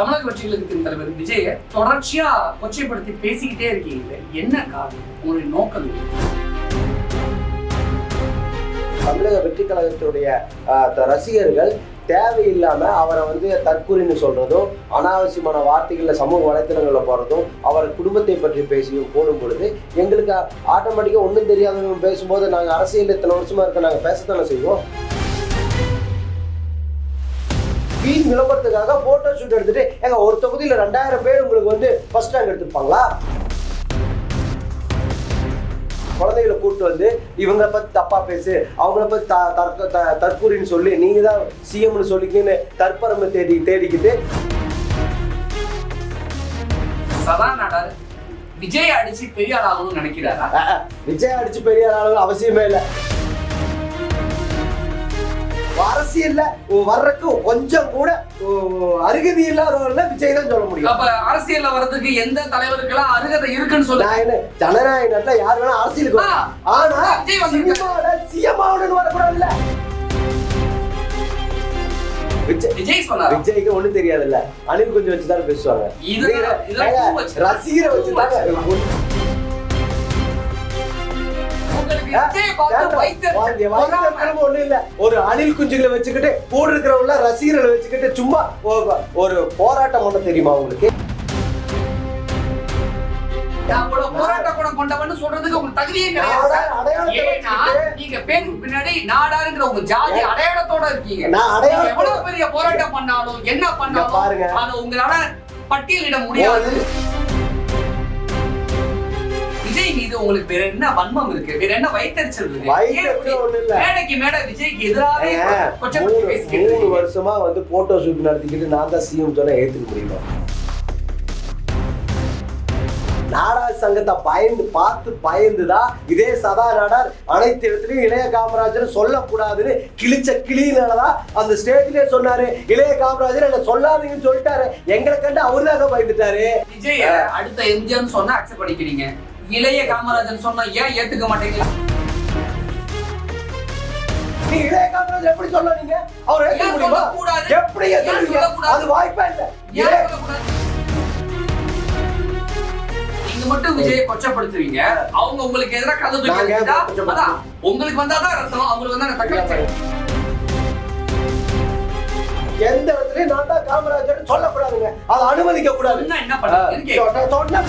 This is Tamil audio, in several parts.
தமிழக கட்சிகளுக்கு தலைவர் விஜய தொடர்ச்சியா கொச்சைப்படுத்தி பேசிக்கிட்டே இருக்கீங்க என்ன காரணம்? உங்களுடைய நோக்கம் தமிழக வெற்றி கழகத்தினுடைய த- ரசிகர்கள் தேவையில்லாம அவரை வந்து தற்கூறின்னு சொல்றதும் அனாவசியமான வார்த்தைகள்ல சமூக வலைத்தளங்களில் போறதும் அவர் குடும்பத்தை பற்றி பேசியும் போடும் பொழுது எங்களுக்கு ஆட்டோமேட்டிக்காக ஒன்றும் தெரியாதவங்க பேசும்போது நாங்கள் அரசியல் இத்தனை வருஷமா இருக்க நாங்கள் பேசத்தானே செய்வோம்? வீண் விளம்பரத்துக்காக போட்டோ ஷூட் எடுத்துட்டு எங்க ஒரு தொகுதியில ரெண்டாயிரம் பேர் உங்களுக்கு வந்து ஃபர்ஸ்ட் ரேங்க் எடுத்துப்பாங்களா குழந்தைகளை கூப்பிட்டு வந்து இவங்கள பத்தி தப்பா பேசு அவங்கள பத்தி த- தற்க- தற்கூரின்னு சொல்லி நீங்க தான் சிஎம்னு சொல்லிக்கின்னு தற்பரமை தேடி தேடிக்கிட்டு. சதா நாடார் விஜய் அடிச்சு பெரிய ஆள் ஆகணும்னு நினைக்கிறாரா விஜய் அடிச்சு பெரிய அளவு அவசியமே இல்லை. அரசியல்ல வர்றதுக்கு கொஞ்சம் கூட அருகதி இல்லாதவர்கள விஜய் தான் சொல்ல முடியும் அப்ப அரசியல்ல வர்றதுக்கு எந்த தலைவருக்கெல்லாம் அருகதை இருக்குன்னு என்ன ஜனநாயக நாட்டுல யார் வேணா அரசியலுக்கு. ஆனா விஜய் வந்திருக்காரு. சினிமாவோட சிஎம் ஆகணும்னு வரக்கூடாதுல்ல விஜய் சொன்னாரா விஜய்க்கு ஒண்ணும் தெரியாதுல்ல அனில் கொஞ்சம் வச்சு தானே பேசுவாங்க. ரசிகரை வச்சு ஒண்ணு இல்ல. ஒரு அணில் குஞ்சுகளை வச்சுக்கிட்டு கூட இருக்கிறவங்கள ரசிகர்களை வச்சுக்கிட்டு சும்மா ஒரு போராட்டம் பண்ண தெரியுமா உங்களுக்கு? அவ்வளவு போராட்ட குணம் கொண்டவன்னு சொல்றதுக்கு உங்களுக்கு தகுதியே கிடையாது நீங்க பேருக்கு பின்னாடி நாடாருங்கிற உங்க ஜாதி அடையாளத்தோட இருக்கீங்க. எவ்வளவு பெரிய போராட்டம் பண்ணாலும் என்ன பண்ணாலும் பாருங்க. அது உங்களால பட்டியலிட முடியாது. விஜய் மீது உங்களுக்கு வேற என்ன வன்மம் இருக்கு? வேற என்ன வைத்தறிச்சல் இருக்கு. மேடைக்கு மேடை விஜய்க்கு எதிராகவே மூணு. வருஷமா வந்து போட்டோ ஷூட் நடத்திக்கிட்டு நான் தான் சிஎம் சொன்னா ஏத்துக்க முடியுமா? நாடார் சங்கத்தை பயந்து பார்த்து பயந்துதான் இதே சதா நாடார் அனைத்து இடத்துலயும் இளைய காமராஜர் சொல்லக்கூடாதுன்னு கிழிச்ச கிளியினாலதான் அந்த ஸ்டேஜ்லயே சொன்னாரு. இளைய காமராஜர் என்ன சொல்லாதீங்கன்னு சொல்லிட்டாரு. எங்களை கண்டு அவருதாக பயந்துட்டாரு. விஜய் அடுத்த எம்ஜிஆர் சொன்னா அக்செப்ட் பண்ணிக்கிறீங்க. இளைய காமராஜன் சொன்னா ஏன் ஏத்துக்க மாட்டீங்களா நீ இளைய காமராஜர் எப்படி சொல்ல நீங்க அவர் ஏத்துக்க முடியுமா? எப்படி ஏத்துக்க? அது வாய்ப்பா இல்ல ஏன்? நீங்க மட்டும் விஜயை கொச்சப்படுத்துவீங்க அவங்க உங்களுக்கு எதிராக கதை தூக்கி. அதான் உங்களுக்கு வந்தாதான் ரத்தம் அவங்களுக்கு வந்தா தக்காளி எந்த இடத்துலயும் நான் தான் காமராஜர் சொல்லக்கூடாதுங்க அதை அனுமதிக்க கூடாது என்ன. சொன்ன- சொன்ன-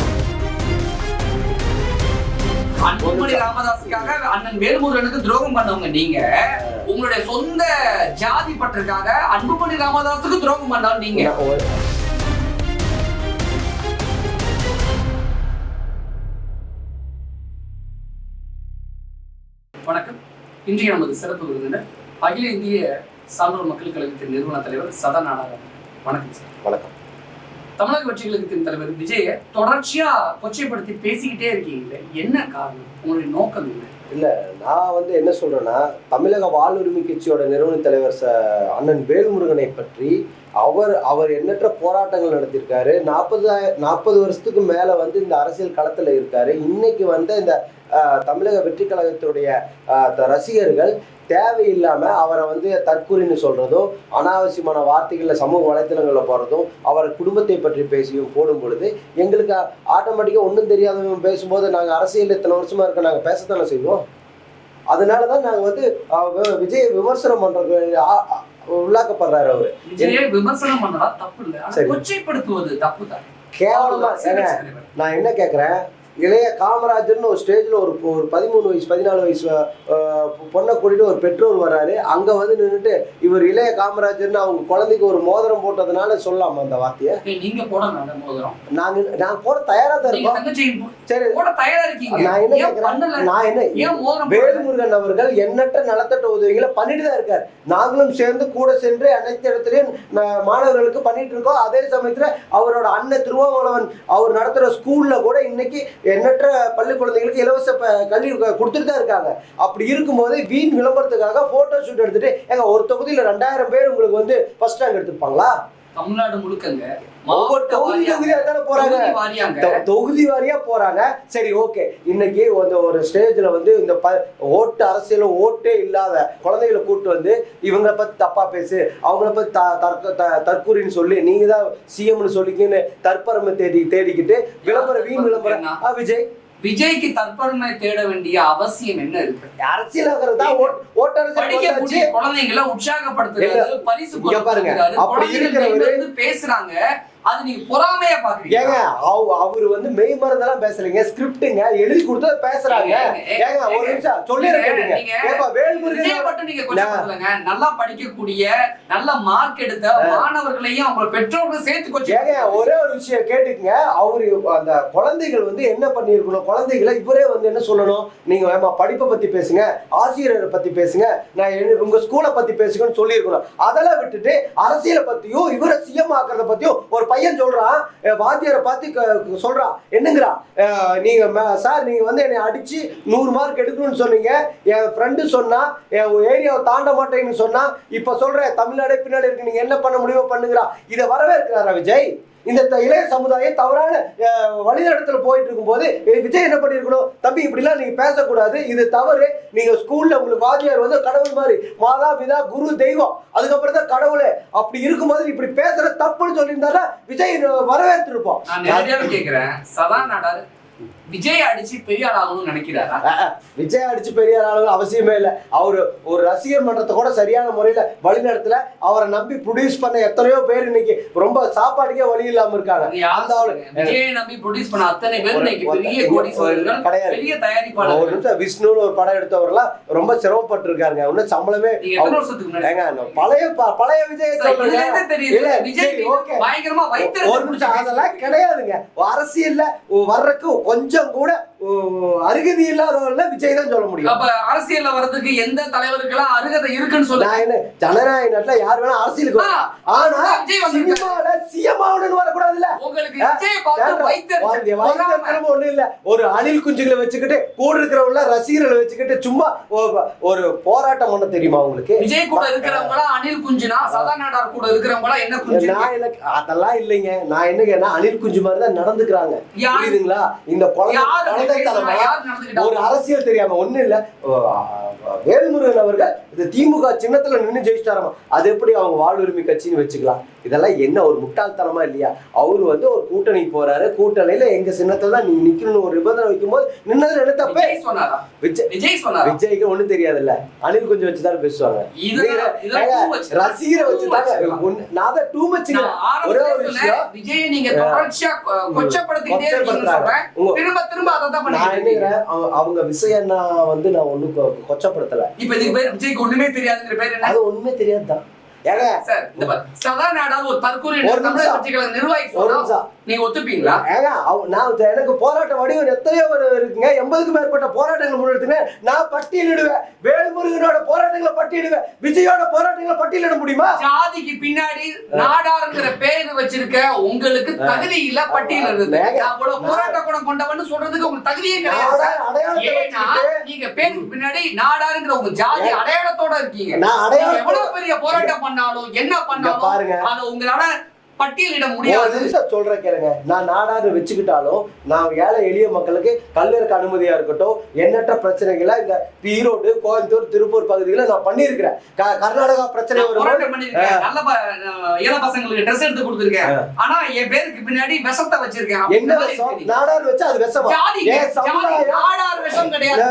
அன்புமணி ராமதாஸுக்காக அண்ணன் வேலுமுருகனுக்கு துரோகம் பண்ணவங்க நீங்க. உங்களுடைய சொந்த ஜாதி பற்றுக்காக அன்புமணி ராமதாஸுக்கு துரோகம் பண்ணாலும் நீங்க. வணக்கம். இன்றைய நமது சிறப்பு விருந்தினர் அகில இந்திய சான்றோர் மக்கள் கழகத்தின் நிறுவன தலைவர் சதா வணக்கம் சார். வணக்கம். தமிழக கட்சிகளுக்கு தலைவர் விஜய தொடர்ச்சியா கொச்சைப்படுத்தி பேசிக்கிட்டே இருக்கீங்களே என்ன காரணம்? உங்களுடைய நோக்கம் என்ன? இல்ல நான் வந்து என்ன சொல்றேன்னா தமிழக வாழ்வுரிமை கட்சியோட நிறுவன தலைவர் அண்ணன் வேல்முருகனை பற்றி அவர் அவர் எண்ணற்ற போராட்டங்கள் நடத்தியிருக்காரு. நாற்பது நாற்பது வருஷத்துக்கு மேல வந்து இந்த அரசியல் களத்துல இருக்காரு. இன்னைக்கு வந்து இந்த தமிழக வெற்றி கழகத்துடைய த- ரசிகர்கள் தேவையில்லாம அவரை வந்து தற்கூறின்னு சொல்றதும் அனாவசியமான வார்த்தைகளில் சமூக வலைத்தளங்களில் போறதும் அவர் குடும்பத்தை பற்றி பேசியும் போடும் பொழுது எங்களுக்கு ஆட்டோமேட்டிக்கா ஒன்றும் தெரியாதவங்க பேசும்போது நாங்கள் அரசியல் இத்தனை வருஷமா இருக்க நாங்கள் பேசத்தானே செய்வோம்? அதனால தான் நாங்கள் வந்து அஹ், விஜய் விமர்சனம் பண்றது உள்ளாக்கப்படுறாரு அவரு. விஜய விமர்சனம் பண்ணதா தப்பு இல்ல. கொச்சைப்படுத்துவது தப்பு தான். கேவலமா நான் என்ன கேட்குறேன் இளைய காமராஜர்னு ஒரு ஸ்டேஜில் ஒரு ஒரு பதிமூணு வயசு பதினாலு வயசு பொண்ணை கூட்டிட்டு ஒரு பெற்றோர் வராரு. அங்கே வந்து நின்றுட்டு இவர் இளைய காமராஜர்னு அவங்க குழந்தைக்கு ஒரு மோதிரம் போட்டதுனால சொல்லலாமா அந்த வார்த்தையை? நீங்க போட வேண்டாம் மோதிரம். நாங்க நான் போட தயாரா தான் இருக்கோம். சரி. போட தயாரா இருக்கீங்க. நான் என்ன கேட்குறேன் நான் என்ன? வேல்முருகன் அவர்கள் எண்ணற்ற நலத்திட்ட உதவிகளை பண்ணிட்டு தான் இருக்கார். நாங்களும் சேர்ந்து கூட சென்று அனைத்து இடத்துலயும் மாணவர்களுக்கு பண்ணிட்டு இருக்கோம். அதே சமயத்துல அவரோட அண்ணன் திருவாமலவன் அவர் நடத்துற ஸ்கூல்ல கூட இன்னைக்கு எண்ணற்ற பள்ளி குழந்தைகளுக்கு இலவச ப- கல்வி கொடுத்துட்டு தான் இருக்காங்க. அப்படி இருக்கும்போது வீண் விளம்பரத்துக்காக ஃபோட்டோ ஷூட் எடுத்துட்டு எங்க ஒரு தொகுதியில் ரெண்டாயிரம் பேர் உங்களுக்கு வந்து ஃபர்ஸ்ட் ரேங்க் எடுத்துப்பாங்களா தமிழ்நாடு முழுக்கங்க. மாவட்ட தொகுதியா தானே போறாங்க? தொகுதி வாரியா போறாங்க. சரி ஓகே. இன்னைக்கு வந்து ஒரு ஸ்டேஜ்ல வந்து இந்த ஓட்டு அரசியல ஓட்டே இல்லாத குழந்தைகளை கூட்டு வந்து இவங்களை பத்தி தப்பா பேசு அவங்கள பத்தி த- தற்க- த- தற்கூரின்னு சொல்லி நீங்க தான் சிஎம்னு சொல்லிக்கின்னு தற்பரமை தேடி தேடிக்கிட்டு விளம்பரம் வீண் விளம்பரம் விஜய். விஜய்க்கு தற்பெருமை தேட வேண்டிய அவசியம் என்ன இருக்கு? ஓட்டரசியல் படிக்கக்கூடிய குழந்தைங்களை உற்சாகப்படுத்துறது பரிசு பாருங்க, பேசுறாங்க. அது நீங்க பொறாமையா பாக்குறீங்க. ஏங்க அவ- அவரு வந்து மெய் மருந்தெல்லாம் பேசலைங்க ஸ்கிரிப்டுங்க எழுதி கொடுத்தா பேசுறாங்க. ஏங்க ஒரு நிமிஷம் நீங்க ஏப்பா வேல்முருகன் மட்டும் நீங்க கொஞ்சம் சொல்லுங்க நல்லா படிக்கக்கூடிய நல்ல மார்க் எடுத்த மாணவர்களையும் அவங்க பெற்றோர்கள் சேர்த்து கொஞ்சம் ஏங்க ஒரே ஒரு விஷயம் கேட்டுக்கங்க. அவரு அந்த குழந்தைகள் வந்து என்ன பண்ணியிருக்கணும்? குழந்தைகளை இவரே வந்து என்ன சொல்லணும்? நீங்க வேமா படிப்பை பத்தி பேசுங்க ஆசிரியரை பத்தி பேசுங்க நான் உங்க ஸ்கூலை பத்தி பேசுங்கன்னு சொல்லியிருக்கணும். அதெல்லாம் விட்டுட்டு அரசியலை பத்தியும் இவரை சிஎம் ஆக்குறத பத்தியும் ஒரு பையன் சொல்றான் அஹ் வாத்தியாரை பார்த்து சொல்கிறான் சொல்றான். நீங்கள் நீங்க சார் நீங்க வந்து என்னை அடிச்சு நூறு மார்க் எடுக்கணும்னு சொன்னீங்க. என் ஃப்ரெண்டு சொன்னா என் ஏரியாவை தாண்ட மாட்டேன்னு சொன்னா இப்ப சொல்றேன் தமிழ்நாடு பின்னாடி இருக்கு. நீங்க என்ன பண்ண முடியுமோ பண்ணுங்கிறா. இதை வரவேற்கிறாரா விஜய்? இந்த இளைய சமுதாயம் தவறான வழிநடத்துல போயிட்டு இருக்கும்போது விஜய் என்ன பண்ணிருக்கணும் தம்பி இப்படிலாம் நீங்க பேசக்கூடாது. இது தவறு. நீங்க ஸ்கூல்ல உங்களுக்கு வாத்தியார் வந்து கடவுள் மாதிரி மாதா பிதா குரு தெய்வம் அதுக்கப்புறம் தான் கடவுளே. அப்படி இருக்கும்போது இப்படி பேசுற தப்புன்னு சொல்லியிருந்தாலும் விஜய் வரவேற்றிருப்போம் நான் கேக்குறேன் சதா நாடார் விஜய் அடிச்சு பெரிய ஆள் ஆகணும்னு நினைக்கிறாரா? விஜய் அடிச்சு பெரிய ஆளு அவசியமே இல்லை. அவரு ஒரு ரசிகர் மன்றத்தை கூட சரியான முறையில வழிநடத்தல. அவரை நம்பி ப்ரொடியூஸ் பண்ண எத்தனையோ பேர் இன்னைக்கு ரொம்ப சாப்பாட்டுக்கே வழி இல்லாம இருக்காங்க? விஜயை நம்பி ப்ரொடியூஸ் பண்ண அத்தனை பேர் ஒரு- இன்னைக்கு ஒரு- பெரிய ஒரு- கோடீஸ்வரர்கள் கிடையாது. பெரிய ஒரு தயாரிப்பாளர்கள். நிமிஷம் விஷ்ணுன்னு ஒரு படம் எடுத்தவரெல்லாம் ரொம்ப சிரமப்பட்டு இருக்காங்க இன்னும் சம்பளமே பழைய பழைய விஜய் தெரியுது? okay. பயங்கரமா ஒரு வைத்திருக்க நிமிஷம் அதெல்லாம் கிடையாதுங்க. அரசியல்ல வர்றதுக்கு கொஞ்சம் கூட ஓ, அருகதி இல்லாதவர்கள விஜய் தான் சொல்ல முடியும். அப்ப அரசியல்ல வர்றதுக்கு எந்த தலைவருக்கெல்லாம் அருகதை இருக்குன்னு என்ன ஜனநாயக நாட்டுல யார் வேணா அரசியலுக்கு. ஆனா. சினிமால ஆகணும்னு வரக்கூடாதுல்ல. உங்களுக்கு ஒண்ணும் இல்ல. ஒரு அணில் குஞ்சுகளை வச்சுக்கிட்டு கூட இருக்கிறவங்கள ரசிகர்களை வச்சுக்கிட்டு சும்மா ஒரு போராட்டம் பண்ண தெரியுமா உங்களுக்கு? விஜய் கூட இருக்கிறவங்களா அனில் குஞ்சுனா சதா நாடார் கூட இருக்கிறவங்களா என்ன குஞ்சு? நான் எனக்கு அதெல்லாம் இல்லைங்க. நான் என்ன கேட்டா அணில் குஞ்சு மாதிரி தான் நடந்துக்கிறாங்க. புரியுதுங்களா? இந்த குழந்தை நடந்துக்கிட்டா? ஒரு அரசியல் தெரியாம ஒண்ணு இல்ல. வேல்முருகன் அவர்கள் இது திமுக சின்னத்துல நின்னு ஜெயிச்சிட்டாராமா? அது எப்படி அவங்க வாழ்வுரிமை கட்சின்னு வச்சுக்கலாம். இதெல்லாம் என்ன ஒரு முட்டாள்தனமா இல்லையா? அவர் வந்து ஒரு கூட்டணி போறாரு. கூட்டணியில எங்க சின்னத்துல தான் நீ நிக்கணும்னு ஒரு நிபந்தனை வைக்கும்போது நின்னதுல என்ன தப்பே? சொன்னாரா? விஜய் விஜய் சொன்னாரா? விஜய்க்கு ஒண்ணும் தெரியாதுல்ல. அனில் கொஞ்சம் வச்சுதான் பேசுவாங்க. ரசிகரை. ஒண்ணு- நான் தான் டூ நான் ஒரே ஒரு விஷயம். விஜயை நீங்க தொடர்ச்சியா கொ- கொச்சப்படுத்திக்கிட்டே இருக்கீங்கன்னு சொல்றேன் திரும்ப திரும்ப அதை நான். என்னங்கிறேன் அவ- அவங்க விஷயம் வந்து நான் கொ- கொச்சப்படுத்தல. இப்ப இதுக்கு பேர் விஜய்க்கு ஒண்ணுமே தெரியாதுங்கிற பேர் என்ன? அது ஒண்ணுமே தெரியாதுதான். ஏங்க சார் இந்த பாரு, சதா நாடார் ஒரு தற்கொலை ஒரு தமிழக நிமிஷம். கட்சிகளை நிர்வாகி ஒரு சொன்னா நிமிஷம். நீங்க ஒத்துப்பீங்களா? ஏங்க அவ- நான் இது எனக்கு போராட்ட வடிவம் எத்தனையோ இருக்குங்க. எண்பதுக்கும் மேற்பட்ட போராட்டங்கள் முன்னெடுத்துங்க நான் பட்டியலிடுவேன். வேல்முருகனோட போராட்டங்களை பட்டியலிடுவேன். விஜயோட போராட்டங்களை பட்டியலிட முடியுமா? ஜாதிக்கு பின்னாடி நாடாருங்கிற பேர் வச்சிருக்க உங்களுக்கு தகுதி இல்ல பட்டியல் நான் அவ்வளவு போராட்ட குணம் கொண்டவன்னு சொல்றதுக்கு உங்களுக்கு தகுதியே கிடையாது நீங்க பேருக்கு பின்னாடி நாடாருங்கிற உங்க ஜாதி அடையாளத்தோட இருக்கீங்க. நான் அடையாளம் எவ்வளவு பெரிய போராட்டம் பண்ணாலும் என்ன பண்ணாலும் பாருங்க. அதை உங்களால பட்டியலிட ஒரு முடியாது சொல்றேன் கேளுங்க. நான் நாடாரு வச்சுக்கிட்டாலும் நான் ஏழை எளிய மக்களுக்கு கல்லறுக்கு அனுமதியா இருக்கட்டும் எண்ணற்ற பிரச்சனைகளை இந்த ஈரோடு கோயம்புத்தூர் திருப்பூர் பகுதிகளில் நான் பண்ணியிருக்கிறேன். கர்நாடகா பிரச்சனை பண்ணிருக்கேன் நல்ல இள பசங்களுக்கு ட்ரெஸ் எடுத்து கொடுத்துருக்கேன். ஆனா என் பேருக்கு பின்னாடி விஷத்தை வச்சிருக்கேன். என்ன விஷம்? இருக்கு நீ. நாடார் வச்சு அது விஷமா? நாடார் விஷம் கிடையாது.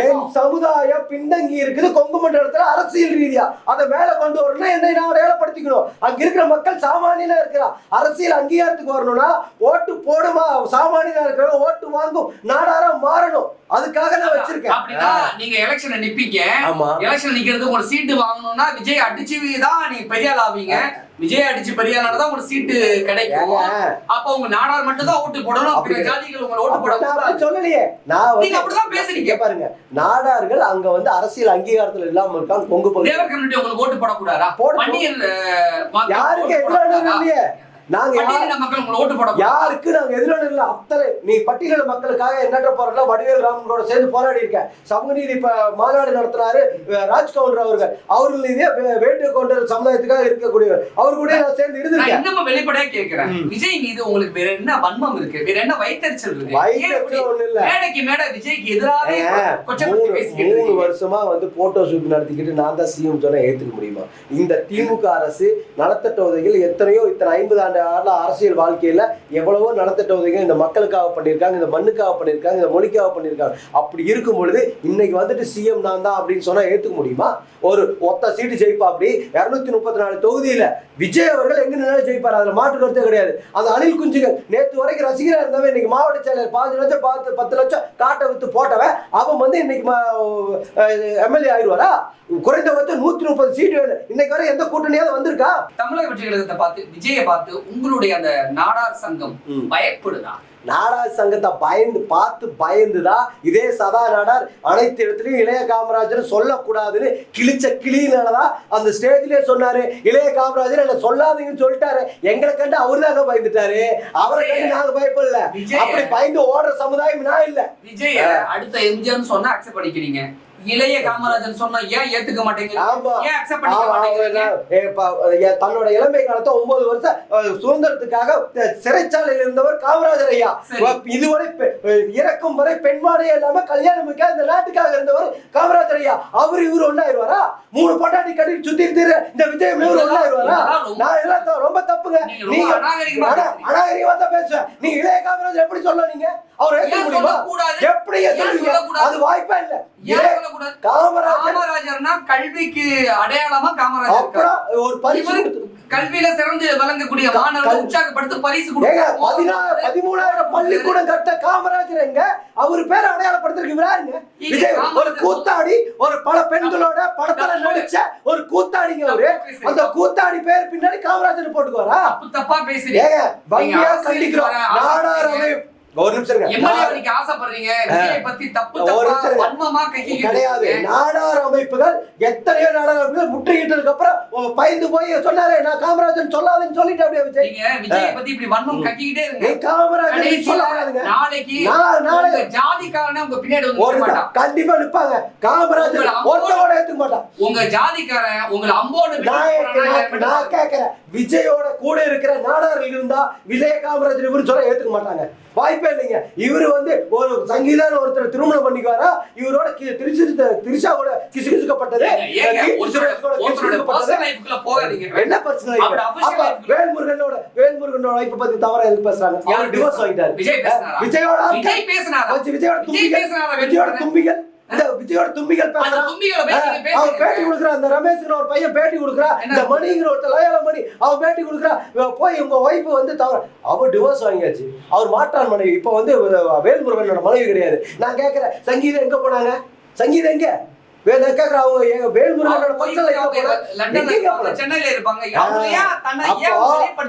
என் சமுதாயம் பின்தங்கி இருக்குது கொங்கு மண்டலத்துல அரசியல் ரீதியா. அதை மேல கொண்டு வரணும்னா என்னை நான் அடையாளப்படுத்திக்கணும் அங்க இருக்கிற மக்கள் சாமானியனா இருக்கிறான். அரசியல் அங்கீகாரத்துக்கு வரணும்னா ஓட்டு போடுமா? சாமானியனா இருக்கிறவங்க ஓட்டு வாங்கும். நாடாரா மாறணும். அதுக்காக நான் வச்சிருக்கேன். நீங்க எலெக்ஷன்ல நிப்பீங்க. ஆமா. எலெக்ஷன் நிக்கிறது உங்களுக்கு சீட்டு வாங்கணும்னா விஜய் அடிச்சு தான் நீங்க பெரிய ஆள் ஆவீங்க விஜய் அடிச்சு பெரிய ஆளான தான் உங்களுக்கு சீட்டு கிடைக்கும். அப்ப உங்க நாடார் மட்டும் தான் ஓட்டு போடணும் பிற ஜாதிகள் உங்களை ஓட்டு போட சொல்லலையே. நான் நீங்க அப்படிதான் பேசுறீங்க. பாருங்க. நாடார்கள் அங்க வந்து அரசியல் அங்கீகாரத்துல இல்லாம இருக்காங்க கொங்கு தேவர் கம்யூனிட்டி உங்களுக்கு ஓட்டு போடக்கூடாதா? போட- யாருக்கு போடக்கூடாதா? இல்லையே? நாங்க யாருக்கு நாங்க எதிரான இல்ல அத்தனை நீ பட்டியலின மக்களுக்காக எண்ணற்ற போராட்டம் வடிவேல் ராமனோட சேர்ந்து போராடி இருக்கேன் சமூக நீதி இப்ப மாநாடு நடத்தினாரு அஹ், ராஜ் கவுண்டர் அவர்கள். அவர்கள் இதே வேட்டு கவுண்டர் சமுதாயத்துக்காக இருக்கக்கூடியவர். அவர் கூட நான் சேர்ந்து இருந்திருக்கேன். இன்னமும் வெளிப்படையா கேட்கிறேன். விஜய் மீது உங்களுக்கு வேற என்ன வன்மம் இருக்கு? வேற என்ன வைத்தறிச்சல் இருக்கு? வயிற்று ஒண்ணு இல்ல. மேடைக்கு மேடை விஜய்க்கு எதிராக மூணு. வருஷமா வந்து போட்டோ ஷூட் நடத்திக்கிட்டு நான் தான் சிஎம் சொன்னா ஏத்துக்க முடியுமா? இந்த திமுக அரசு நலத்திட்ட உதவிகள் எத்தனையோ இத்தனை ஐம்பது ஆண்டு ஆண்டு அரசியல் வாழ்க்கையில் எவ்வளவோ நலத்திட்ட உதவிகள் இந்த மக்களுக்காக பண்ணியிருக்காங்க இந்த மண்ணுக்காக பண்ணியிருக்காங்க இந்த மொழிக்காக பண்ணியிருக்காங்க. அப்படி இருக்கும் பொழுது இன்னைக்கு வந்துட்டு சிஎம் நான் தான் அப்படின்னு சொன்னால் ஏற்றுக்க முடியுமா? ஒரு ஒத்த சீட்டு ஜெயிப்பா அப்படி? இரநூத்தி முப்பத்தி நாலு தொகுதியில் விஜய் அவர்கள் எங்க நின்னாலும் ஜெயிப்பார். அதில் மாற்று கருத்தே கிடையாது. அந்த அணில் குஞ்சுகள் நேற்று வரைக்கும் ரசிகராக இருந்தவன் இன்னைக்கு மாவட்ட செயலர் பாஞ்சு லட்சம் பார்த்து பத்து லட்சம் காட்டை வித்து போட்டவன். அவன் வந்து இன்னைக்கு எம்எல்ஏ ஆயிடுவாரா குறைந்தபட்சம் நூத்தி முப்பது சீட்டு வேணும். இன்னைக்கு வரை எந்த கூட்டணியாவது வந்திருக்கா? தமிழக வெற்றி பார்த்து விஜயை பார்த்து உங்களுடைய அந்த நாடார் சங்கம். பயப்படுதா? நாடார் சங்கத்தை பயந்து பார்த்து பயந்துதான் இதே சதா நாடார் அனைத்து இடத்துலயும் இளைய காமராஜர் சொல்லக்கூடாதுன்னு கிழிச்ச கிளியினாலதான் அந்த ஸ்டேஜ்லயே சொன்னாரு. இளைய காமராஜர் என்ன சொல்லாதீங்கன்னு சொல்லிட்டாரு. எங்களை கண்டு அவரு தாங்க பயந்துட்டாரு. அவரை கண்டு நாங்க பயப்படல. அப்படி பயந்து ஓடுற சமுதாயம் நான் இல்ல. விஜய அடுத்த எம்ஜிஆர்னு சொன்னா அக்செப்ட் பண்ணிக்கிறீங்க. இளைய காமராஜன் சொன்னா ஏன் ஏத்துக்க மாட்டேங்கிறீங்க ஏன் அக்செப்ட் பண்ணிக்க தன்னோட இளமை காலத்தை ஒன்பது வருஷம் சுதந்திரத்துக்காக சிறைச்சாலையில் இருந்தவர் காமராஜர் ஐயா. இதுவரை இறக்கும் வரை பெண்மாடையே இல்லாம கல்யாணமுக்காக இந்த நாட்டுக்காக இருந்தவர் காமராஜர் ஐயா. அவர் இவரு ஒன்னாயிருவாரா மூணு பொண்டாட்டி கட்டி சுத்தி திரு இந்த விஜய் இவரு ஒன்னாயிருவாரா நான் இதெல்லாம் ரொம்ப தப்புங்க. நீங்க அநாகரிகமா தான் பேசுவேன். நீங்க இளைய காமராஜர் எப்படி சொல்ல நீங்க? அவர்? எப்படி சொல்லக்கூடாது? அது வாய்ப்பே இல்ல ஏன் இளைய சொல்லக்கூடாது காமராஜர் காமராஜர்னா கல்விக்கு அடையாளமா காமராஜர் ஒரு பரிசு கல்வியில சிறந்து விளங்கக்கூடிய க- மாணவர்கள் உற்சாகப்படுத்தி பரிசு. பதினாறு பதிமூணாயிரம் பள்ளிக்கூடம் கட்ட காமராஜர் எங்க அவர் பேர் அடையாளப்படுத்திருக்கு விஜய் ஒரு கூத்தாடி ஒரு பல பெண்களோட படத்துல. நடிச்ச ஒரு கூத்தாடிங்க அவரு. அந்த கூத்தாடி பேர் பின்னாடி காமராஜர் போட்டுக்குவாரா தப்பு தப்பா பேசுறீங்க வங்கியா கண்டிக்கிறோம் நாடார். அமைப்பு ஒரு நிமிஷம். எம்எல்ஏ ஆசைப்படுறீங்க. பத்தி தப்பு. வன்மமா கிடையாது. நாடார் அமைப்புகள் எத்தனையோ நாடார் அமைப்புகள் முற்றுகிட்டதுக்கு அப்புறம் பயந்து போய் சொன்னாரே நான் சொல்லாதேன்னு சொல்லிட்டு அப்படியே விஜய். நீங்க விஜய் பத்தி இப்படி வன்மம் கக்கிக்கிட்டே நீ இருங்க சொல்லக்கூடாதுங்க நாளைக்கு நான் நாளை உங்க ஜாதிக்காரனே உங்க பின்னாடி வந்து மாட்டான். கண்டிப்பா நிப்பாங்க. காமராஜர் ஒருத்தவோட ஏத்துக்க மாட்டான். உங்க ஜாதிக்காரன் உங்களை அம்போடு நான் கேட்கிறேன் விஜயோட கூட இருக்கிற நாடார்கள் இருந்தா விஜய காமராஜர் இவரு சொல்ல ஏத்துக்க மாட்டாங்க. வாய்ப்பே இல்லைங்க. இவரு வந்து ஒரு சங்கீதான ஒருத்தர் திருமணம் பண்ணிக்குவாரா? இவரோட திருச்சி திரிஷா கூட கிசுகிசுக்கப்பட்டது. என்ன பிரச்சனை வேல்முருகனோட வேல்முருகனோட வைப்ப பத்தி தவறா எதுக்கு பேசுறாங்க? யார் அவர் டிவோர்ஸ் வாங்கிட்டாரு? விஜயோட விஜயோட விஜய் தும்பிகள்? விஜயோட தும்பிகள். விஜயோட தும்பிகள் அவன் பேட்டி. கொடுக்குறான் அந்த ரமேஷ்ங்கிற ஒரு பையன் பேட்டி கொடுக்குறான் என்ன? இந்த மணிங்கிற ஒருத்தர் லயோல மணி அவன் பேட்டி கொடுக்குறான் இவன் போய் உங்க ஒய்ஃப் வந்து தவறு அவர் டிவோர்ஸ் வாங்கியாச்சு. அவர் மாற்றான் மனைவி. இப்போ வந்து வேல்முருகனோட மனைவி கிடையாது. நான் கேட்கிறேன் சங்கீதம் எங்க போனாங்க? சங்கீதம் எங்க? வேற அவங்க எங்க வேல்முருகனோட பக்கத்துல? சென்னையில இருப்பாங்க.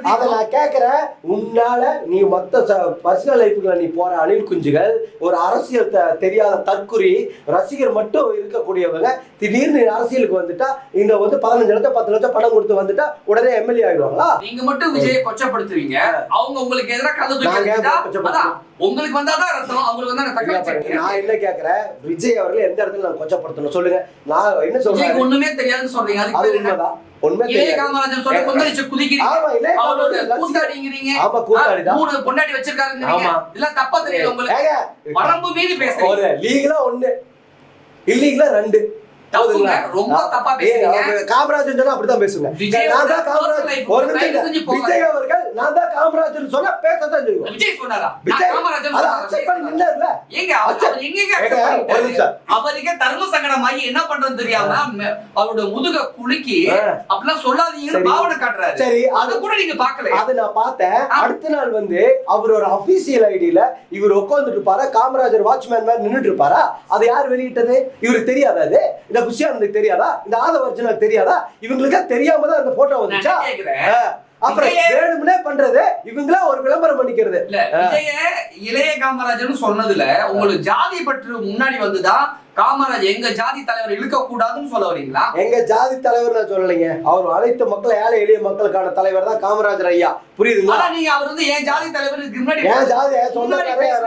அதை? நான் கேட்கிறேன் உன்னால நீ மொத்த பர்சனல் லைஃபுக்குள்ள நீ போற அணில் குஞ்சுகள் ஒரு அரசியல் தெரியாத தற்குறி ரசிகர் மட்டும் இருக்கக்கூடியவங்க திடீர்னு அரசியலுக்கு வந்துட்டா இந்த வந்து பதினஞ்சு லட்சம் பத்து லட்சம் பணம் கொடுத்து வந்துட்டா உடனே எம்எல்ஏ ஆயிடுவாங்களா? நீங்க மட்டும் விஜயை கொச்சப்படுத்துவீங்க. அவங்க உங்களுக்கு எதிராக கதை உங்களுக்கு வந்தாதான் ரத்தம் அவங்களுக்கு வந்தா நான் என்ன கேட்கிறேன் விஜய் அவர்கள் எந்த இடத்துல நான் கொச்சப்படுத்தணும்? சொல்லுங்க. நான் என்ன சொல்றேன்? ஒண்ணுமே தெரியாதுன்னு சொல்றீங்க. அது? உண்மைதான். உண்மை இளைய தெரியாது. காமராஜர் சொல்ல கொந்தளிச்சு குதிக்கிறீங்க. அவரோட. கூத்தாடிங்கிறீங்க. ஆமா மூணு பொண்டாட்டி. இதெல்லாம் தப்பா தெரியல உங்களுக்கு. வரம்பு மீறி பேசுறீங்க. ஒரு லீகலா ஒண்ணு. இல்லீகலா ரெண்டு? ரொம்ப தப்பா பேசுறீங்க. காமராஜர். அப்படிதான் பேசுங்க விஜய் அவர்கள் நான் தான் காமராஜர் சொன்னா பேசத்தான் செய்வோம். விஜய் சொன்னாரா? விஜய்? காமராஜர் பண்ணி நின்னாருல? ஏங்க அவர். அவருக்கே தர்ம சங்கடமாகி என்ன பண்றது தெரியாம அவரோட முதுக குலுக்கி. அப்படிலாம் சொல்லாதீங்கன்னு. பாவனை காட்டுறாரு. சரி அத கூட நீங்க பாக்கல அது நான் பார்த்தேன். அடுத்த நாள் வந்து அவர் ஒரு அபிஷியல் ஐடியில இவர் உட்கார்ந்துட்டு இருப்பாரா? காமராஜர் வாட்ச்மேன் மாதிரி நின்னுட்டு இருப்பாரா? அது யார் வெளியிட்டது? இவருக்கு தெரியாதா அது? இந்த புஷியானந்துக்கு தெரியாதா? இந்த ஆதவர்ஜனுக்கு தெரியாதா? இவங்களுக்கு தெரியாம தான் அந்த போட்டோ வந்துச்சா. அப்புறம் வேணும்னே பண்றது இவங்களா ஒரு விளம்பரம் பண்ணிக்கிறது. இல்ல இளைய காமராஜர்னு சொன்னதுல உங்களுக்கு ஜாதி பற்று முன்னாடி வந்துதா? காமராஜ் எங்க ஜாதி தலைவர் இழுக்க கூடாதுன்னு சொல்ல வரீங்களா? எங்க ஜாதி தலைவர் நான் சொல்லலைங்க. அவர் அனைத்து மக்கள் ஏழை எளிய மக்களுக்கான தலைவர் தான் காமராஜர் ஐயா. புரியுதுங்களா? நீங்க அவர் வந்து என் ஜாதி தலைவருக்கு முன்னாடி என் ஜாதி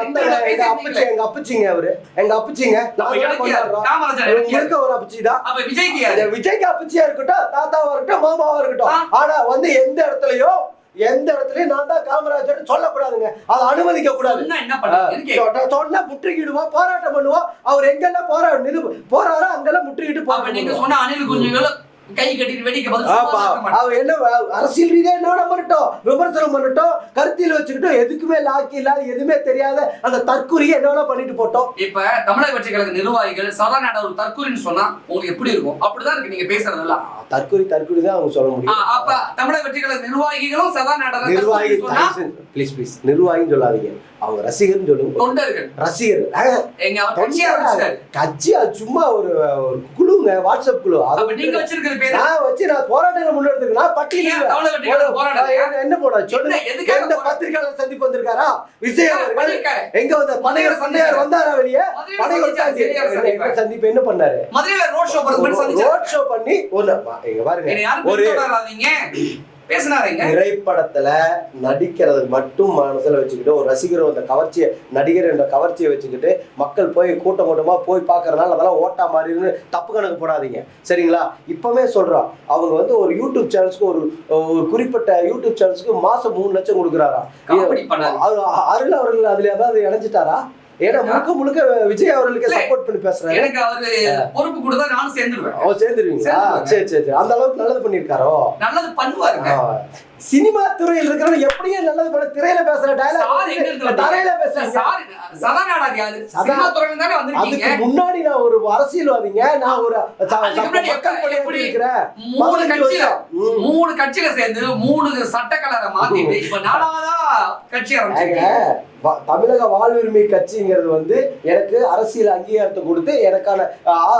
இந்த எங்க அப்பிச்சி எங்க அப்பிச்சிங்க அவரு. எங்க அப்பிச்சிங்க. காமராஜர்? உங்களுக்கு ஒரு அப்பிச்சி தான். அப்ப விஜய்க்கு? விஜய்க்கு அப்பிச்சியா இருக்கட்டும் தாத்தாவா இருக்கட்டும் மாமாவா இருக்கட்டும். ஆனா வந்து எந்த இடத்துலயும் எந்த இடத்துலயும் நான் தான் காமராஜர் சொல்லக்கூடாதுங்க. அதை அனுமதிக்க கூடாது சொன்னா முற்றுகிடுவோம் போராட்டம் பண்ணுவோம் அவர் எங்கெல்லாம் நிறு போறாரோ அங்கெல்லாம் முற்றுகிட்டு போராட்டம் நீங்க. சொன்ன அணில் குஞ்சுகள் கை கட்டிட்டு வேடிக்கை என்ன அரசியல் ரீதியா என்ன பண்ணட்டும் விமர்சனம் பண்ணட்டும் கருத்தியில் வச்சுக்கிட்டும் எதுக்குமே லாக்கி இல்லாத எதுவுமே தெரியாத அந்த தற்கொலையை என்ன பண்ணிட்டு போட்டோம். இப்ப தமிழக கழக நிர்வாகிகள் சதாநாட ஒரு தற்கொலைன்னு சொன்னா உங்களுக்கு எப்படி இருக்கும்? அப்படிதான் இருக்கு நீங்க பேசுறதெல்லாம். தற்கொலை தான் அவங்க சொல்ல முடியும். அப்ப தமிழக கழக நிர்வாகிகளும் நிர்வாகி சொன்னா ப்ளீஸ் ப்ளீஸ் நிர்வாகின்னு சொல்லாதீங்க. அவங்க ரசிகர்னு சொல்லுங்க தொண்டர்கள். ரசிகர் கட்சியா சும்மா ஒரு ஒரு குழுங்க வாட்ஸ்அப் குழு. அதை நீங்க வச்சிருக்கிற நான் வச்சு நான் போராட்டங்கள் முன்னெடுத்துக்கு நான் என்ன- போட சொல்லுங்க. எந்த? பத்திரிகையாளர் சந்திப்பு வந்திருக்காரா? விஜய். எங்க வந்த பனையர் சந்தையார் வந்தாரா வெளியே? பனையர் சந்திப்பு என்ன பண்ணாரு? மதுரையில ரோட் ஷோ ரோட் ஷோ பண்ணி இங்க பாருங்க. ஒரு பேசினாருங்க திரைப்படத்துல நடிக்கிறது மட்டும் மனசுல வச்சுக்கிட்டு ஒரு ரசிகர் அந்த கவர்ச்சியை நடிகர் என்ற கவர்ச்சியை வச்சுக்கிட்டு மக்கள் போய் கூட்டம் கூட்டமா போய் பார்க்கறதுனால அதெல்லாம் ஓட்டா மாறின்னு தப்பு கணக்கு போடாதீங்க. சரிங்களா? இப்பவே சொல்றோம் அவங்க வந்து ஒரு யூடியூப் சேனல்ஸ்க்கு ஒரு ஒரு குறிப்பிட்ட யூடியூப் சேனல்ஸ்க்கு மாசம் மூணு லட்சம் அது அருள் அவர்கள் அதுல ஏதாவது இணைஞ்சிட்டாரா? ஏன்னா முழுக்க முழுக்க விஜய் அவர்களுக்கு. சப்போர்ட் பண்ணி பேசுறாரு. எனக்கு அவரு பொறுப்பு கொடுத்தா நானும் சேர்ந்துருவேன். அவர் சேர்ந்துருவீங்களா? சேர்ந்துருவேங்க. சரி சரி சரி. அந்த அளவுக்கு நல்லது பண்ணிருக்காரோ நல்லது பண்ணுவாருங்க. சினிமா துறையில் இருக்கிறவங்க எப்படியே நல்லது பண்ண திரையில பேசுற டயலாக்? தரையில சார் சதாநாடார் யாரு சினிமா துறையில தானே வந்திருக்கீங்க. அதுக்கு முன்னாடி நான் ஒரு அரசியல்வாதிங்க நான் ஒரு மக்கள் இருக்கிறேன் மூணு கட்சியில. மூணு கட்சியில சேர்ந்து மூணு சட்ட கலரை மாத்திட்டு இப்ப நாலாவதா கட்சி வ- தமிழக வாழ்வுரிமை கட்சிங்கிறது வந்து எனக்கு அரசியல் அங்கீகாரத்தை கொடுத்து எனக்கான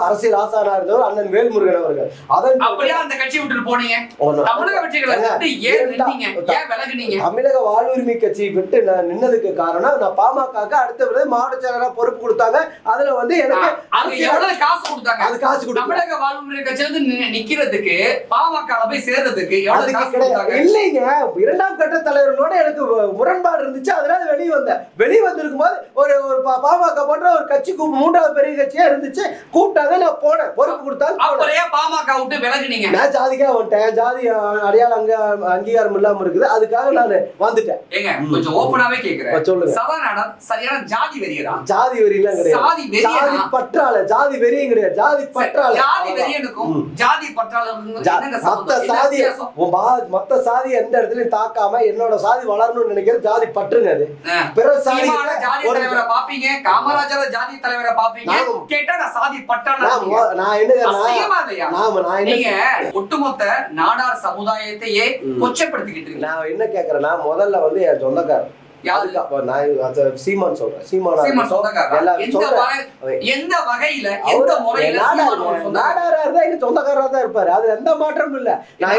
அரசியல் ஆசானா இருந்தவர் அண்ணன் வேல்முருகன் அவர்கள். அதன் அப்படியே அந்த கட்சி விட்டுட்டு போனீங்க? தமிழக விட்டு தமிழக வாழ்வுரிமை கட்சியை விட்டு நான் நின்னதுக்கு காரணம் நான் பாமகக்கு அடுத்த விட மாவட்ட செயலரா பொறுப்பு கொடுத்தாங்க. அதுல வந்து எனக்கு காசு கொடுத்தாங்க? அது காசு கொடுத்தாங்க தமிழக வாழ்வுரிமை கட்சியில இருந்து நி- நிக்கிறதுக்கு பாமக போய் சேர்றதுக்கு எவ்வளவு இல்லைங்க. இரண்டாம் கட்ட தலைவர்களோட எனக்கு முரண்பாடு இருந்துச்சு. அதனால வெளியே வந்தேன். வெளியே வந்திருக்கும் போது ஒரு ஒரு பாமக போன்ற ஒரு கட்சி மூன்றாவது பெரிய கட்சியா இருந்துச்சு. கூப்பிட்டாங்க நான் போனேன். பொறுப்பு ஏன் பாமக விட்டு விலகுனீங்க. நான் ஜாதிக்கா வந்துட்டேன். ஜாதி அடையாளம் அங்க அங்கீகாரம் இல்லாம இருக்குது. அதுக்காக நான் வந்துட்டேன். ஏங்க கொஞ்சம் ஓப்பனாவே கேக்குறேன். சொல்லுங்க. சதாநாடன் சரியான ஜாதி வெறியரா ஜாதி வெறியெல்லாம் கிடையாது. ஜாதி பற்றால ஜாதி வெறியும் கிடையாது. ஜாதி பற்றால ஜாதி. வெறியனுக்கும். ஜாதி என்னங்க மத்த சாதி மத்த சாதி எந்த இடத்துலயும் தாக்காம என்னோட சாதி வளரணும்னு நினைக்கிறது ஜாதி பற்றுங்க அது. சாதி ஜாதி தலைவரை பாப்பீங்க காமராஜர ஜாதி தலைவரை பாப்பீங்க. கேட்டா நான் சாதி பட்டாள நான் என்ன நான் நீங்க ஒட்டுமொத்த நாடார் சமுதாயத்தையே. கொச்சப்படுத்திக்கிட்டு இருக்கீங்க நான் என்ன கேக்குறேன்னா முதல்ல வந்து என் சொந்தக்காரன் யாரு? அதுக்கு அப்ப நான் அது சீமான் சொல்றேன். சீமான் சீமான் சொந்தக்காரரா? எல்லாம் எந்த சொல்றேன். வகை- எந்த வகையில அவரு எந்த முறையில நாடார் இருந்தா எங்க சொந்தக்காரரா தான் இருப்பாரு. அது எந்த மாற்றமும் இல்ல. நான்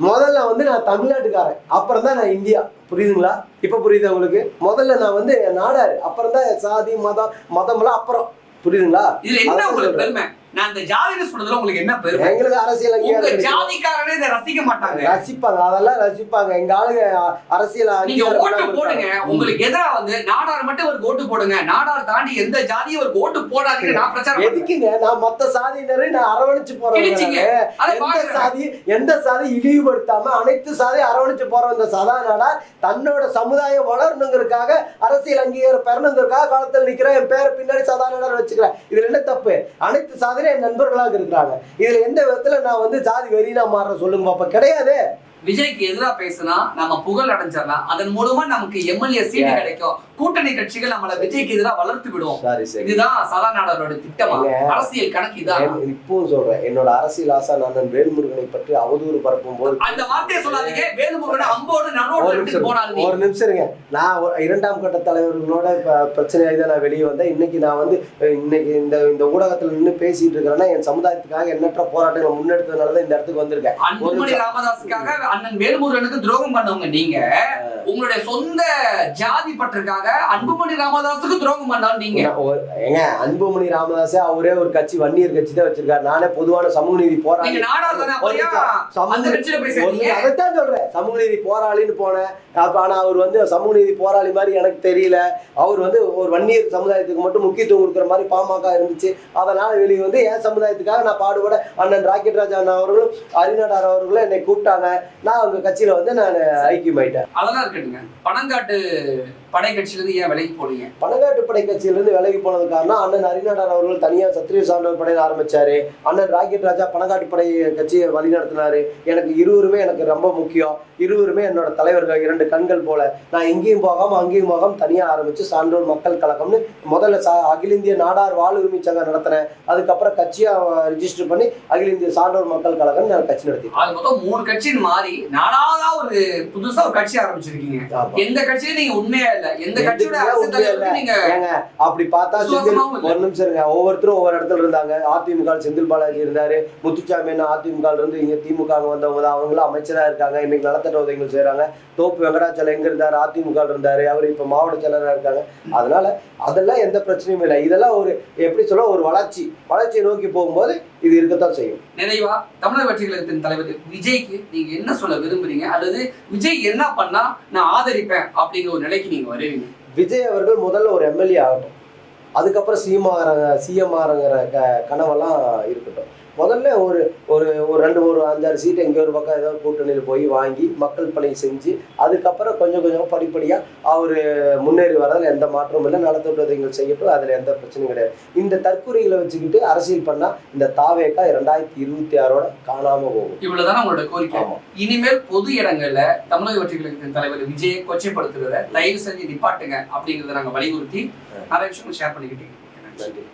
முதல்ல வந்து நான் தமிழ்நாட்டுக்காரன். அப்புறம் தான் நான் இந்தியா. புரியுதுங்களா? இப்ப புரியுது உங்களுக்கு? முதல்ல நான் வந்து நாடாரு. அப்புறம் தான் சாதி மதம் மதம்லாம் அப்புறம். புரியுதுங்களா? இதுல என்ன அதான் உங்களுக்கு சொல்றேன். பெருமை? நான் இந்த ஜாதின்னு சொல்றதுல உங்களுக்கு என்ன பெருமை? எங்களுக்கு அரசியல் உங்க. ஜாதிக்காரனே இதை ரசிக்க மாட்டாங்க. ரசிப்பாங்க அதெல்லாம் ரசிப்பாங்க. எங்க ஆளுங்க அரசியல் நீங்க ஓட்டு போடுங்க. உங்களுக்கு எதிரா வந்து நாடார் மட்டும் ஒரு ஓட்டு போடுங்க. நாடார் தாண்டி எந்த ஜாதியும் ஒரு ஓட்டு போடாதீங்க. நான் பிரச்சாரம். எதுக்குங்க? நான் மத்த சாதியினரை நான் அரவணைச்சு. போறேன் எந்த. சாதி எந்த சாதி இழிவுபடுத்தாம அனைத்து சாதி அரவணைச்சு போற இந்த சதாநாடா தன்னோட சமுதாயம் வளரணுங்கிறதுக்காக அரசியல் அங்கீகாரம் பெறணுங்கிறதுக்காக காலத்தில் நிக்கிறேன். என் பேரை பின்னாடி சதாநாடர் வச்சுக்கிறேன். இதுல என்ன தப்பு? அனைத்து சாதியிலும் என் நண்பர்களாக இருக்கிறாங்க. இதுல எந்த விதத்தில் நான் வந்து ஜாதி வெறினா மாறுற சொல்லுங்க பாப்பா. கிடையாது. விஜய்க்கு எதிரா பேசினா நம்ம புகழ் அடைஞ்சிடலாம். அதன் மூலமா நமக்கு எம்எல்ஏ சீட்டு. கிடைக்கும். கூட்டணி கட்சிகள் நம்மள விஜய்க்கு எதிரா வளர்த்து விடுவோம் இதுதான் சதாநாடரோட திட்டமா. அரசியல் கணக்கு இதான். இப்பவும் சொல்றேன். என்னோட அரசியல் ஆசா நான் வேல்முருகனை பற்றி அவதூறு பரப்பும் போது அந்த வார்த்தையை சொல்லாதீங்க. வேலுமுருகன் அம்போடு நிமிஷம் போனாலும் ஒரு நிமிஷம் இருங்க. நான் இரண்டாம் கட்ட தலைவர்களோட பிரச்சனையாகி தான் நான் வெளியே வந்தேன். இன்னைக்கு நான் வந்து இன்னைக்கு இந்த இந்த ஊடகத்துல நின்று பேசிட்டு இருக்கிறேன்னா என் சமுதாயத்துக்காக எண்ணற்ற போராட்டங்களை முன்னெடுத்ததுனால தான் இந்த இடத்துக்கு வந்திருக்கேன். ராமதாஸுக்காக அண்ணன் வேல்முருகனுக்கு துரோகம் பண்ணவங்க நீங்க உங்களுடைய சொந்த ஜாதி பற்றுக்காக அன்புமணி ராமதாஸுக்கு துரோகம் பண்ணவங்க நீங்க. ஏங்க அன்புமணி ராமதாஸே அவரே ஒரு கட்சி வன்னியர் கட்சி தான் வச்சிருக்காரு. நானே பொதுவான சமூக நீதி போராளி. அதைத்தான் சொல்றேன். சமூக நீதி போராளின்னு போனேன். அப்ப ஆனா அவர் வந்து சமூக நீதி போராளி மாதிரி எனக்கு தெரியல. அவர் வந்து ஒரு வன்னியர் சமுதாயத்துக்கு மட்டும் முக்கியத்துவம் கொடுக்குற மாதிரி பாமக இருந்துச்சு. அதனால வெளியே வந்து என் சமுதாயத்துக்காக நான் பாடுபட அண்ணன் ராக்கெட் ராஜா அண்ணா அவர்களும் அரிநாடார் அவர்களும் என்னை கூப்பிட்டாங்க. நான் அவங்க கட்சியில வந்து நான் ஐக்கியமாயிட்டேன். அதெல்லாம் இருக்கட்டுங்க. பணங்காட்டு படை கட்சியில இருந்து ஏன் விலைக்கு போனீங்க? பணக்காட்டு படை கட்சியிலிருந்து விலகி போனது காரணம் அண்ணன் அரிநாடார் அவர்கள் தனியா சத்திரிய சான்றோர் படையை ஆரம்பிச்சாரு. அண்ணன் ராக்கெட் ராஜா பணக்காட்டு படை கட்சியை வழி நடத்தினாரு எனக்கு இருவருமே எனக்கு ரொம்ப முக்கியம். இருவருமே என்னோட தலைவர்கள் இரண்டு கண்கள் போல. நான் எங்கேயும் போகாம அங்கேயும் போகாம தனியா ஆரம்பிச்சு சான்றோர் மக்கள் கழகம்னு முதல்ல சா அகில இந்திய நாடார் வாழ் உரிமை சங்கம் நடத்தினேன். அதுக்கப்புறம் கட்சியா ரிஜிஸ்டர் பண்ணி அகில இந்திய சான்றோர் மக்கள் கழகம் நான் கட்சி நடத்தி அது மொத்தம் மூணு கட்சின்னு மாறி நாடாதா ஒரு புதுசா ஒரு கட்சி ஆரம்பிச்சிருக்கீங்க. எந்த கட்சியும் நீங்க உண்மையா இல்ல. எந்த கட்சியோட நீங்க ஏங்க அப்படி பார்த்தா செந்தில். ஒரு நிமிஷம் இருங்க. ஒவ்வொருத்தரும் ஒவ்வொரு இடத்துல இருந்தாங்க. அதிமுக செந்தில் பாலாஜி இருந்தாரு. முத்துச்சாமி அதிமுக இருந்து இங்க திமுக ங்க வந்தவங்க தான். அவங்களும் அமைச்சரா இருக்காங்க. இன்னைக்கு நலத்திட்ட உதவிகள் செய்றாங்க. தோப்பு வெங்கடாச்சலம் எங்க இருந்தாரு? அதிமுக இருந்தாரு. அவர் இப்ப மாவட்ட செயலரா இருக்காங்க. அதனால அதெல்லாம் எந்த பிரச்சனையும் இல்லை. இதெல்லாம் ஒரு எப்படி சொல்ல ஒரு வளர்ச்சி. வளர்ச்சியை நோக்கி போகும்போது இது இருக்கத்தான் செய்யும். நிறைவா தமிழக வெற்றி கழகத்தின் தலைவர் விஜய்க்கு நீங்க என்ன சொல்ல விரும்புறீங்க? அல்லது விஜய் என்ன பண்ணா நான் ஆதரிப்பேன் அப்படிங்கிற ஒரு நிலைக்கு நீங்க வருவீங்க? விஜய் அவர்கள் முதல்ல ஒரு எம்எல்ஏ ஆகட்டும். அதுக்கப்புறம் சிஎம் ஆகிற சிஎம் க கனவெல்லாம் இருக்கட்டும். முதல்ல ஒரு ஒரு ஒரு ரெண்டு ஒரு அஞ்சாறு சீட் எங்கேயோ ஒரு பக்கம் ஏதோ கூட்டணியில் போய் வாங்கி மக்கள் பணி செஞ்சு அதுக்கப்புறம் கொஞ்சம் கொஞ்சம் படிப்படியாக அவர் முன்னேறி வரதில் எந்த மாற்றமும் இல்லை. நலத்திட்டங்கள் செய்யட்டும். அதில் எந்த பிரச்சனையும் கிடையாது. இந்த தற்கொலைகளை வச்சுக்கிட்டு அரசியல் பண்ணால் இந்த தாவேக்கா ரெண்டாயிரத்தி இருபத்தி ஆறோட காணாமல் போகும். இவ்வளவுதான் உங்களோட கோரிக்கை? இனிமேல் பொது இடங்கள்ல தமிழக வெற்றி கழகத்தின் தலைவர் விஜயை கொச்சைப்படுத்துறத தயவு செஞ்சு நிப்பாட்டுங்க அப்படிங்கறத நாங்க வலியுறுத்தி நிறைய விஷயங்கள் ஷேர் பண்ணிக்கிட்டீங்க. நன்றி.